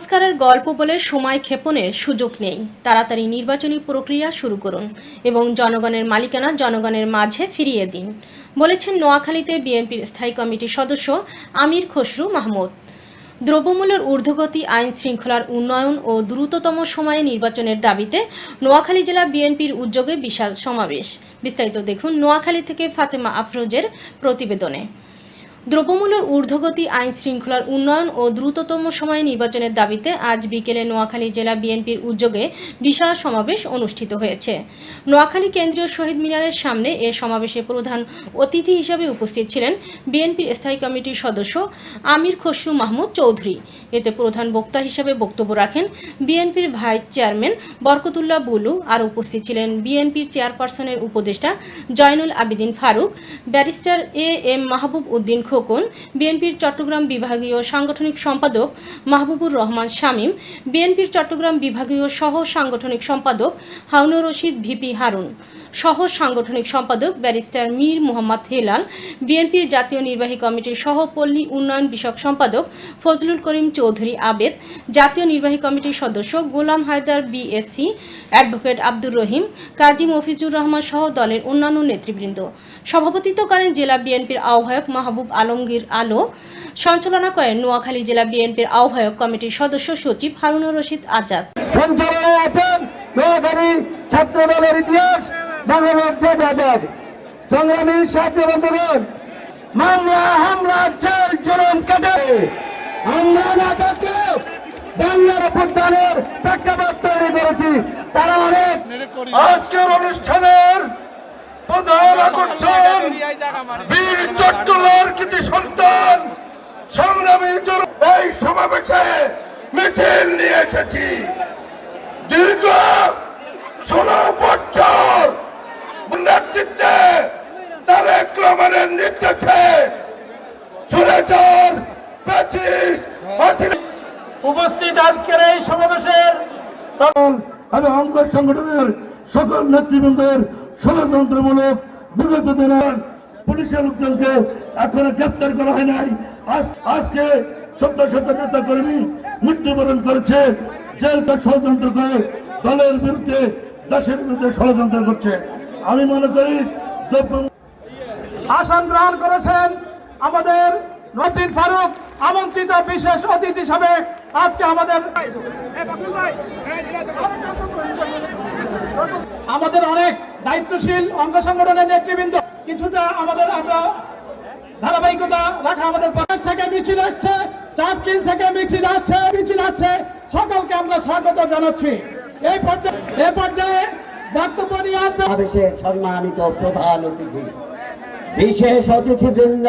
সংস্কারের গল্প বলে সময় ক্ষেপণের সুযোগ নেই। তাড়াতাড়ি নির্বাচনী প্রক্রিয়া শুরু করুন এবং জনগণের মালিকানা জনগণের মাঝে ফিরিয়ে দিন, বলেছেন নোয়াখালীতে বিএনপির স্থায়ী কমিটির সদস্য আমির খসরু মাহমুদ। দ্রব্যমূল্যের ঊর্ধ্বগতি, আইন শৃঙ্খলার উন্নয়ন ও দ্রুততম সময়ে নির্বাচনের দাবিতে নোয়াখালী জেলা বিএনপির উদ্যোগে বিশাল সমাবেশ। বিস্তারিত দেখুন নোয়াখালী থেকে ফাতেমা আফরোজের প্রতিবেদনে। দ্রব্যমূল্যের ঊর্ধ্বগতি, আইন শৃঙ্খলার উন্নয়ন ও দ্রুততম সময়ে নির্বাচনের দাবিতে আজ বিকেলে নোয়াখালী জেলা বিএনপির উদ্যোগে বিশাল সমাবেশ অনুষ্ঠিত হয়েছে। নোয়াখালী কেন্দ্রীয় শহীদ মিনারের সামনে এ সমাবেশে প্রধান অতিথি হিসেবে উপস্থিত ছিলেন বিএনপির স্থায়ী কমিটির সদস্য আমির খসরু মাহমুদ চৌধুরী। এতে প্রধান বক্তা হিসেবে বক্তব্য রাখেন বিএনপির ভাইস চেয়ারম্যান বরকতুল্লাহ বুলু। আর উপস্থিত ছিলেন বিএনপির চেয়ারপারসনের উপদেষ্টা Joynul Abedin Faruk. Barrister A M Mahbub Uddin Khokon, বিএনপির চট্টগ্রাম বিভাগীয় সাংগঠনিক সম্পাদক মাহবুবুর রহমান শামীম, বিএনপির চট্টগ্রাম বিভাগীয় সহ সাংগঠনিক সম্পাদক হাউনুর রশিদ ভিপি হারুন, সহ সাংগঠনিক সম্পাদক ব্যারিস্টার মীর মোহাম্মদ হেলাল, বিএনপির জাতীয় নির্বাহী কমিটির সহ পল্লী উন্নয়ন বিষয়ক সম্পাদক ফজলুল করিম চৌধুরী আবেদ জাতীয় নির্বাহী কমিটির সদস্য গোলাম হায়দার বিএসসি, অ্যাডভোকেট আব্দুর রহিম, কাজী মফিজুর রহমান সহ দলের অন্যান্য নেতৃবৃন্দ। সভাপতিত্ব করেন জেলা বিএনপির আহ্বায়ক মাহবুব আলমগীর আলো সঞ্চালনা করেন নোয়াখালী জেলা বিএনপির আহ্বায়ক কমিটির সদস্য সচিব হারুনুর রশিদ আজাদ। আমরা না থাকলে বাংলার অভ্যুত্থানের প্রেক্ষাপট তৈরি করেছি। তারা অনেক আজকের অনুষ্ঠানের প্রধান আকর্ষণ বীর চট্টলার কৃতি সন্তান। সংগ্রামী এই সমাবেশে মিছিল নিয়ে এসেছি। দীর্ঘ ষোলো বছর নেতৃত্বে তারেক রহমানের নেতৃত্বে সুরেচর পঁচিশ উপস্থিত আজকের এই সমাবেশের এবং অঙ্গ সংগঠনের সকল নেতৃবৃন্দের ষড়যন্ত্রমূলক বিগত দিনের পুলিশের লোকজনকে এখনও গ্রেপ্তার করা হয় নাই। আজ- আজকে শত শত নেতা কর্মী মৃত্যুবরণ করেছে। জেলকে ষড়যন্ত্র করে দলের বিরুদ্ধে দেশের বিরুদ্ধে ষড়যন্ত্র করছে। আমি মনে করি আসন গ্রহণ করেছেন আমাদের নতিন ফারুক আমন্ত্রিত বিশেষ অতিথি হিসাবে আজকে আমাদের আমাদের অনেক দায়িত্বশীল অঙ্গ সংগঠনের নেতৃবৃন্দ। কিছুটা আমাদের আমরা ধারাবাহিকতা রাখা আমাদের পক্ষ থেকে মিছিল আসছে চাঁদকিল থেকে মিছিল আসছে মিছিল আসছে। সকলকে আমরা স্বাগত জানাচ্ছি। এই পর্যায়ে এই পর্যায়ে বক্তব্য নিয়ে আসবে। সম্মানিত প্রধান অতিথি, বিশেষ অতিথিবৃন্দ।